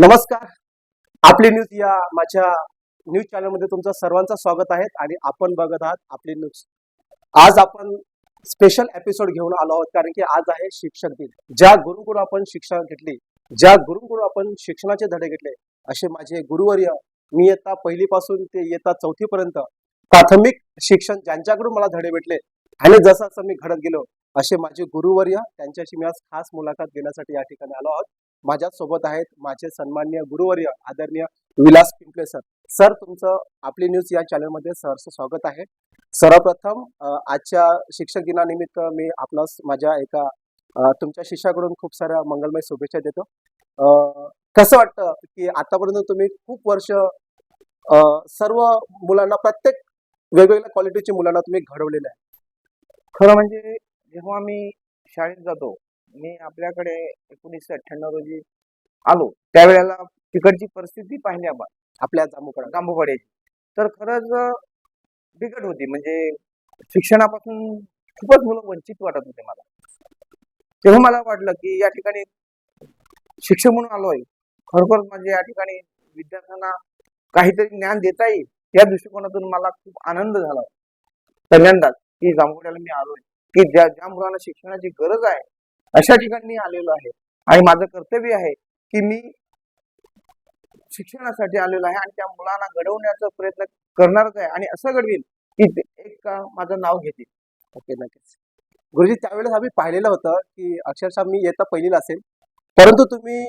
नमस्कार. आपली न्यूज या माझ्या न्यूज चॅनलमध्ये तुमचं सर्वांचं स्वागत आहे आणि आपण बघत आहात आपली न्यूज. आज आपण स्पेशल एपिसोड घेऊन आलो आहोत कारण की आज आहे शिक्षक दिन. ज्या गुरुकडून आपण शिक्षण घेतली ज्या गुरुकडून आपण शिक्षणाचे धडे घेतले असे माझे गुरुवर्य मी येता पहिलीपासून ते येता चौथीपर्यंत प्राथमिक शिक्षण ज्यांच्याकडून मला धडे भेटले आणि जसं जसं मी घडत गेलो असे माझे गुरुवर्य त्यांच्याशी मी आज खास मुलाखत घेण्यासाठी या ठिकाणी आलो आहोत. माझ्या सोबत आहेत माझे सन्मान्य गुरुवर्य आदरणीय विलास पिंपले सर. सर तुमचं आपली न्यूज या चॅनलमध्ये सहर्ष स्वागत आहे. सर्वप्रथम आजच्या शिक्षक दिनानिमित्त मी आपणास माझ्या एका तुमच्या शिष्याकडून खूप साऱ्या मंगलमय शुभेच्छा देतो. कसं वाटतं की आतापर्यंत तुम्ही खूप वर्ष सर्व मुलांना प्रत्येक वेगवेगळ्या क्वालिटीच्या मुलांना तुम्ही घडवलेलं आहे? खरं म्हणजे जेव्हा मी शाळेत जातो मी आपल्याकडे एकोणीसशे अठ्ठ्याण्णव रोजी आलो. त्यावेळेला तिकडची परिस्थिती पाहिली आपण आपल्या जामुकडा जांभूवाड्याची तर खरंच बिकट होती. म्हणजे शिक्षणापासून खूपच मुलं वंचित वाटत होते मला. तेव्हा मला वाटलं की या ठिकाणी शिक्षक म्हणून आलोय. खरोखर म्हणजे या ठिकाणी विद्यार्थ्यांना काहीतरी ज्ञान देता येईल या दृष्टिकोनातून मला खूप आनंद झाला. पहिल्यांदाच की जांभूवाड्याला मी आलोय. की ज्या ज्या मुलांना शिक्षणाची गरज आहे अशा ठिकाणी आलेलो आहे आणि माझं कर्तव्य आहे की मी शिक्षणासाठी आलेलो आहे आणि त्या मुलांना घडवण्याचा प्रयत्न करणारच आहे आणि असं घडवीन की एक माझं नाव घेतील ओके नक्कीच गुरुजी त्यावेळेस आम्ही पाहिलेलं होतं की अक्षरशः मी येता पहिलीला असेल परंतु तुम्ही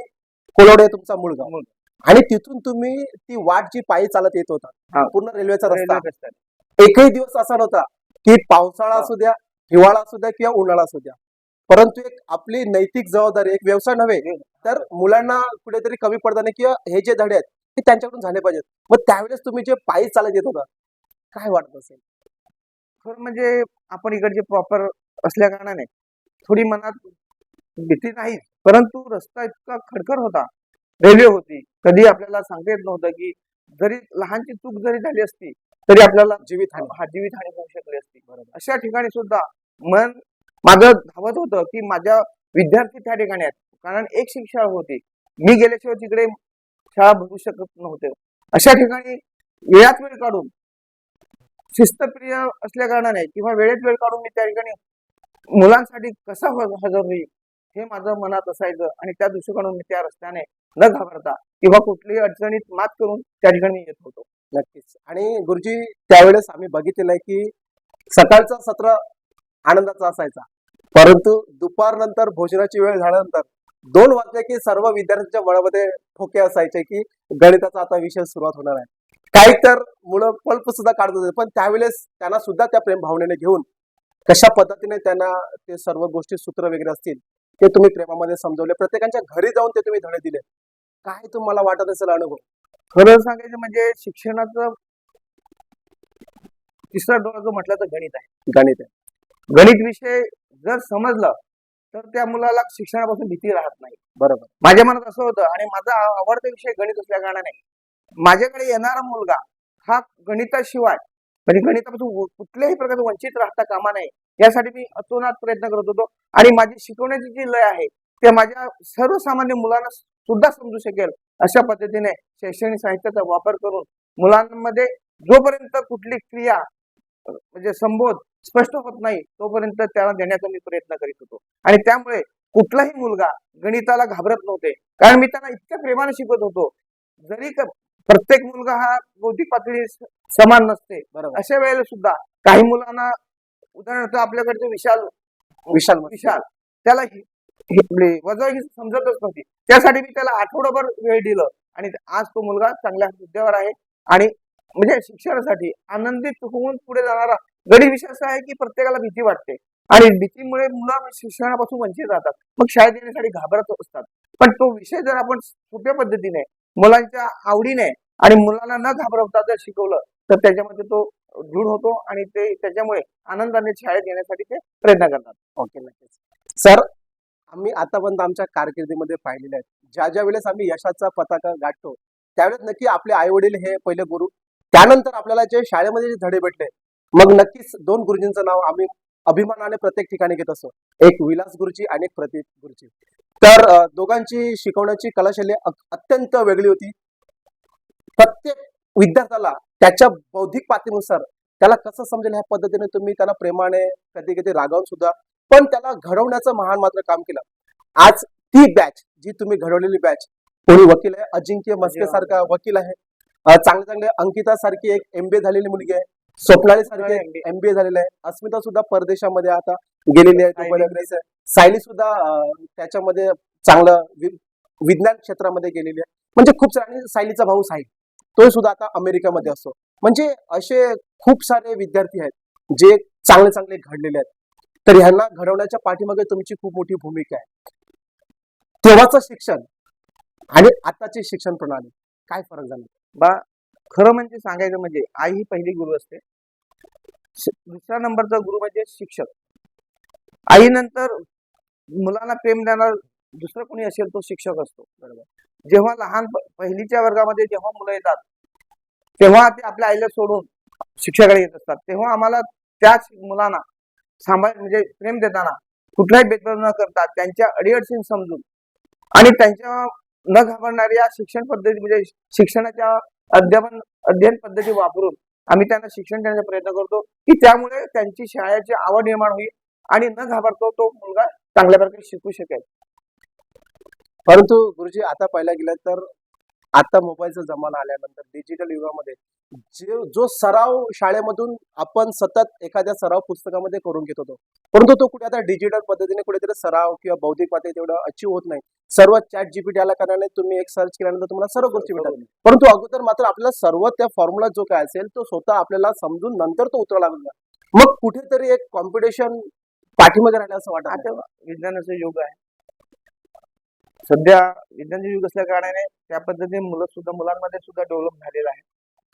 कोलवडे तुमचा मुलगा. आणि तिथून तुम्ही ती वाट जी पायी चालत येत होता. पूर्ण रेल्वेचा रस्ता. एकही दिवस असा नव्हता की पावसाळा. असू द्या हिवाळा असू द्या किंवा उन्हाळा असू द्या परंतु एक आपली नैतिक जबाबदारी एक व्यवसाय नव्हे तर मुलांना कुठेतरी कमी पडताना किंवा हे जे धडे आहेत ते त्यांच्याकडून झाले पाहिजेत. मग त्यावेळेस तुम्ही जे पायी चालत येत होता काय वाटत असेल? खरं म्हणजे आपण इकडचे प्रॉपर असल्या कारणाने थोडी मनात भीती नाही परंतु रस्ता इतका खडखड होता रेल्वे होती. कधी आपल्याला सांगता येत नव्हतं की जरी लहानची चूक जरी झाली असती तरी आपल्याला जीवितहानी. हा जीवितहानी होऊ शकली असती. अशा ठिकाणी सुद्धा मन माझं धावत होतं की माझ्या विद्यार्थी त्या ठिकाणी आहेत. कारण एक शिक्षा होती. मी गेल्याशिवाय तिकडे शाळा भरू शकत नव्हते. अशा ठिकाणी वेळात वेळ काढून शिस्तप्रिय असल्या कारणाने किंवा वेळेत वेळ काढून मी त्या ठिकाणी मुलांसाठी कसा हजर होईल हे माझं मनात असायचं आणि त्या दृष्टिकोनातून मी त्या रस्त्याने न घाबरता किंवा कुठलीही अडचणीत मात करून त्या ठिकाणी येत होतो. नक्कीच. आणि गुरुजी त्यावेळेस आम्ही बघितलेलं आहे की सकाळचं सत्र आनंदाचा असायचा. परंतु दुपार नंतर भोजनाची वेळ झाल्यानंतर दोन वाजले की सर्व विद्यार्थ्यांच्या मनामध्ये ठोके असायचे की गणिताचा आता विषय सुरुवात होणार आहे. काही तर मुलं पल्प सुद्धा काढत होते पण त्यावेळेस त्यांना सुद्धा त्या प्रेम भावनेने घेऊन कशा पद्धतीने त्यांना ते सर्व गोष्टी सूत्र वगैरे असतील ते तुम्ही प्रेमामध्ये समजवले प्रत्येकाच्या घरी जाऊन ते तुम्ही धडे दिले. काय तुम्हाला वाटत असेल अनुभव? खरं सांगायचं म्हणजे शिक्षणाचं तिसरा डोळा जो म्हटलं तर गणित आहे. गणित आहे. गणित विषय जर समजलं तर त्या मुलाला शिक्षणापासून भीती राहत नाही. बरोबर. माझ्या मनात असं होतं आणि माझा आवडता विषय गणित असल्या कारणाने माझ्याकडे येणारा मुलगा हा गणिताशिवाय म्हणजे गणितापासून कुठल्याही प्रकारचं वंचित राहता कामा नये यासाठी मी अतोनात प्रयत्न करत होतो. आणि माझी शिकवण्याची जी लय आहे ते माझ्या सर्वसामान्य मुलांना सुद्धा समजू शकेल अशा पद्धतीने शैक्षणिक साहित्याचा वापर करून मुलांमध्ये जोपर्यंत कुठली क्रिया म्हणजे संबोध स्पष्ट होत नाही तोपर्यंत त्याला देण्याचा मी प्रयत्न करीत होतो. आणि त्यामुळे कुठलाही मुलगा गणिताला घाबरत नव्हते. कारण मी त्यांना इतक्या प्रेमाने शिकवत होतो. जरी क- प्रत्येक मुलगा हा बौद्धिक पातळी समान नसते. अशा वेळेला सुद्धा काही मुलांना उदाहरणार्थ आपल्याकडचे विशाल विशाल विशाल त्याला वजाबाकी समजतच नव्हती. त्यासाठी मी त्याला आठवडाभर वेळ दिलं. आणि आज तो मुलगा चांगल्या हुद्द्यावर आहे. आणि म्हणजे शिक्षणासाठी आनंदित होऊन पुढे जाणारा गणित विषय असा आहे की प्रत्येकाला भीती वाटते. आणि भीतीमुळे मुलं शिक्षणापासून वंचित राहतात. मग शाळेत येण्यासाठी घाबरत असतात. पण तो विषय जर आपण सोप्या पद्धतीने मुलांच्या आवडीने आणि मुलांना न घाबरवता जर शिकवलं तर त्याच्यामध्ये तो दृढ होतो आणि ते त्याच्यामुळे आनंदाने शाळेत येण्यासाठी ते प्रयत्न करतात. ओके नक्कीच. सर आम्ही आतापर्यंत आमच्या कारकिर्दीमध्ये पाहिलेले आहेत. ज्या ज्या वेळेस आम्ही यशाचा पताका गाठतो त्यावेळेस नक्की आपले आई वडील हे पहिले गुरु. त्यानंतर आपल्याला जे शाळेमध्ये जे धडे भेटले मग नक्कीच दोन गुरुजींचं नाव आम्ही अभिमानाने प्रत्येक ठिकाणी घेत असतो. एक विलास गुरुजी आणि एक प्रतीक गुरुजी. तर दोघांची शिकवण्याची कलाशैली अत्यंत वेगळी होती. प्रत्येक विद्यार्थ्याला त्याच्या बौद्धिक पातळीनुसार त्याला कसं समजेल ह्या पद्धतीने तुम्ही त्याला प्रेमाने कधी कधी रागावून सुद्धा पण त्याला घडवण्याचं महान मात्र काम केलं. आज ती बॅच जी तुम्ही घडवलेली बॅच कोणी वकील आहे अजिंक्य मस्के सारखा वकील आहे. चांगले चांगले अंकिता सारखी एक एमबीए झालेली मुलगी आहे. स्वप्नाली सारखी. एमबीए झालेलं आहे अस्मिता सुद्धा परदेशामध्ये आता गेलेली आहे. सायली. सुद्धा त्याच्यामध्ये चांगलं विज्ञान क्षेत्रामध्ये गेलेली आहे. म्हणजे खूप सारे आणि सायलीचा भाऊ साहिल तो सुद्धा आता अमेरिकेमध्ये असतो. म्हणजे असे खूप सारे विद्यार्थी आहेत जे चांगले चांगले घडलेले आहेत. तर ह्यांना घडवण्याच्या पाठीमागे तुमची खूप मोठी भूमिका आहे. तेव्हाचं शिक्षण आणि आताची शिक्षण प्रणाली काय फरक झाला बा खरं म्हणजे सांगायचं म्हणजे आई ही पहिली गुरु असते. दुसरा नंबरचा गुरु म्हणजे शिक्षक. आईनंतर मुलांना प्रेम देणार दुसरं कोणी असेल तो शिक्षक असतो. बरोबर? जेव्हा लहान प- पहिलीच्या वर्गामध्ये जेव्हा मुलं येतात तेव्हा ते आपल्या आईला सोडून शिक्षकाकडे येत असतात. तेव्हा आम्हाला त्याच मुलांना सांभाळ म्हणजे प्रेम देताना कुठलाही भेदभाव न करता त्यांच्या अडीअडचणी समजून आणि त्यांच्या न घाबरणाऱ्या शिक्षण पद्धती म्हणजे शिक्षणाच्या अध्यापन अध्ययन पद्धती वापरून आम्ही त्यांना शिक्षण देण्याचा प्रयत्न करतो की त्यामुळे त्यांची शाळेची आवड निर्माण होईल आणि न घाबरतो तो मुलगा चांगल्या प्रकारे शिकू शकेल. परंतु गुरुजी आता पाहायला गेलं तर आता मोबाईलचा जमाना आल्यानंतर डिजिटल युगामध्ये जे जो सराव शाळेमधून आपण सतत एखाद्या सराव पुस्तकामध्ये करून घेत होतो. परंतु तो कुठे आता डिजिटल पद्धतीने कुठेतरी सराव किंवा बौद्धिक पातळी तेवढं अचीव होत नाही. सर्व चॅट जीपीटी आल्या कारणाने तुम्ही एक सर्च केल्यानंतर तुम्हाला सर्व गोष्टी मिळतात. परंतु अगोदर मात्र आपल्याला सर्व त्या फॉर्म्युला जो काय असेल तो स्वतः आपल्याला समजून नंतर तो उतरावा लागला. मग कुठेतरी एक कॉम्पिटिशन पाठीमागे राहिलं असं वाटत आता विज्ञानाचं युग आहे. सध्या विज्ञानाचं युग असल्या कारणाने त्या पद्धतीने मुलं सुद्धा मुलांमध्ये सुद्धा डेव्हलप झालेलं आहे.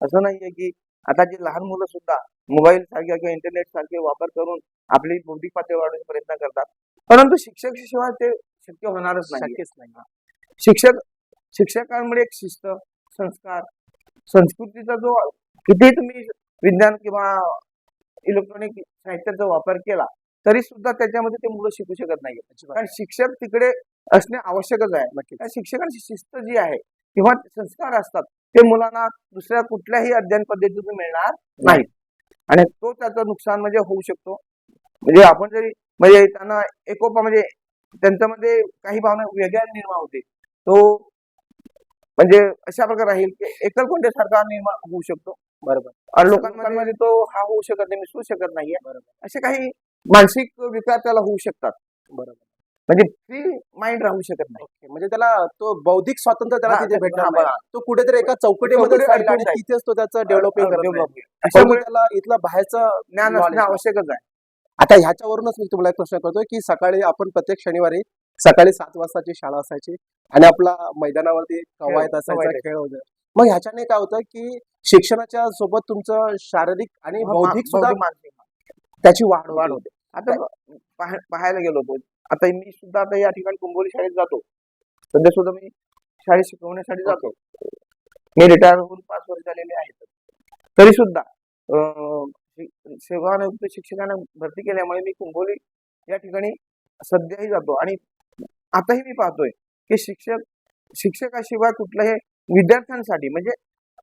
असं नाहीये की आता जे लहान मुलं सुद्धा मोबाईल सारख्या किंवा इंटरनेट सारखे वापर करून आपली बौद्धिक पातळी वाढवण्याचा प्रयत्न करतात. परंतु शिक्षक शिवाय ते शक्य होणारच नाही शक्यच नाही. शिक्षक शिक्षकांमुळे एक शिस्त संस्कार संस्कृतीचा जो किती तुम्ही विज्ञान किंवा इलेक्ट्रॉनिक साहित्याचा वापर केला तरी सुद्धा त्याच्यामध्ये ते मुलं शिकू शकत नाही कारण शिक्षक तिकडे असणे आवश्यकच आहे. नक्कीच. त्या शिक्षकांची शिस्त जी आहे किंवा संस्कार असतात ते मुलांना दुसऱ्या कुठल्याही अध्ययन पद्धतीतून मिळणार नाही. आणि तो त्याचं नुकसान म्हणजे होऊ शकतो. म्हणजे आपण जरी म्हणजे त्यांना एकोपा म्हणजे त्यांच्यामध्ये काही भावना वेगळ्या निर्माण होते तो म्हणजे अशा प्रकारे राहील की एकलकोंडे सारखा निर्माण होऊ शकतो. बरोबर. लोकांमध्ये तो हा होऊ शकत नाही मिसळू शकत नाहीये. बरोबर. असे काही मानसिक विकार त्याला होऊ शकतात. बरोबर. म्हणजे फ्री माइंड राहू शकत नाही. म्हणजे त्याला तो बौद्धिक स्वातंत्र्य त्याला हा, तिथे भेटणार हा, नाही. तो कुठेतरी एका चौकटीमध्ये अडकून जाईल. तिथेच तो त्याचं डेव्हलपिंग करत परंतु त्याला इथलं बाहेरचं ज्ञान knowledge असणं आवश्यकच आहे. आता ह्याच्यावरूनच मी तुम्हाला एक प्रश्न करतोय की सकाळी आपण प्रत्येक शनिवारी सकाळी सात वाजताची शाळा असायची आणि आपला मैदानावरती कवायत खेळ, असायचा कवायत. खेळ वगैरे मग ह्याच्याने काय होतं की शिक्षणाच्या सोबत तुमचं शारीरिक आणि बौद्धिक सुद्धा मानसिक. त्याची वाढ वाढ होते होते. आता पाह- पाहायला गेलो होतो आता मी सुद्धा आता या ठिकाणी कुंभोली शाळेत जातो. सध्या सुद्धा मी शाळेत शिकवण्यासाठी जातो. मी रिटायर होऊन पाच वर्ष झालेले आहेत. तरी सुद्धा सेवानिवृत्त शिक्षकांना भरती केल्यामुळे मी कुंभोली या ठिकाणी सध्याही जातो. आणि आताही मी पाहतोय की शिक्षक शिक्षकाशिवाय कुठल्याही विद्यार्थ्यांसाठी म्हणजे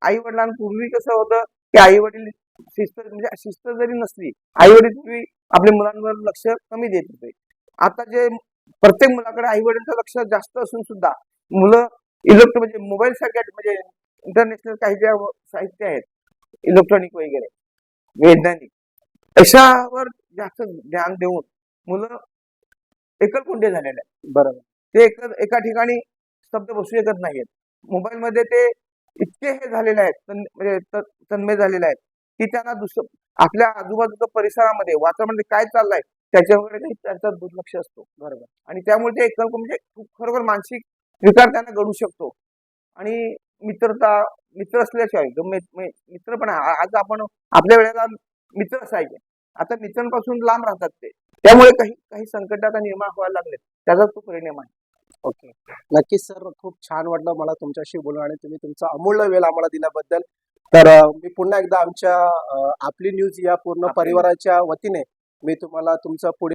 आई वडिलांपूर्वी कसं होतं की आई वडील शिस्त म्हणजे शिस्त जरी नसली आई वडील पूर्वी आपल्या मुलांवर लक्ष कमी देत होते. आता जे प्रत्येक मुलाकडे आई वडिलांचं लक्ष जास्त असून सुद्धा मुलं इलेक्ट्रॉनिक म्हणजे मोबाईल सारख्या म्हणजे इंटरनॅशनल काही ज्या साहित्य आहेत इलेक्ट्रॉनिक वगैरे वैज्ञानिक अशावर जास्त ध्यान देऊन मुलं एकलकोंडे झालेले आहेत. बरोबर. ते एक एका ठिकाणी शब्द बसू शकत नाहीत मोबाईल मध्ये ते इतके हे झालेले आहेत म्हणजे तन्मय झालेले आहेत की त्यांना दुसरं आपल्या आजूबाजूच्या परिसरामध्ये वातावरणामध्ये काय चाललंय त्याच्याकडे काही त्यांचा दुर्लक्ष असतो. बरोबर. आणि त्यामुळे ते एकल म्हणजे खूप खरोखर मानसिक विकार त्यांना घडू शकतो. आणि मित्रता मित्र असल्याशिवाय मित्र पण आहे. आज आपण आपल्या वेळेला मित्र असायचे. आता मित्रांपासून लांब राहतात ते. त्यामुळे काही काही संकट आता निर्माण व्हायला लागले त्याचा तो परिणाम आहे. ओके. नक्कीच सर. खूप छान वाटलं मला तुमच्याशी बोलून आणि तुम्ही तुमचा अमूल्य वेळ आम्हाला दिल्याबद्दल. तर मी पुन्हा एकदा आमच्या आपली न्यूज या पूर्ण परिवाराच्या वतीने मी तुम्हाला तुमचा पुढील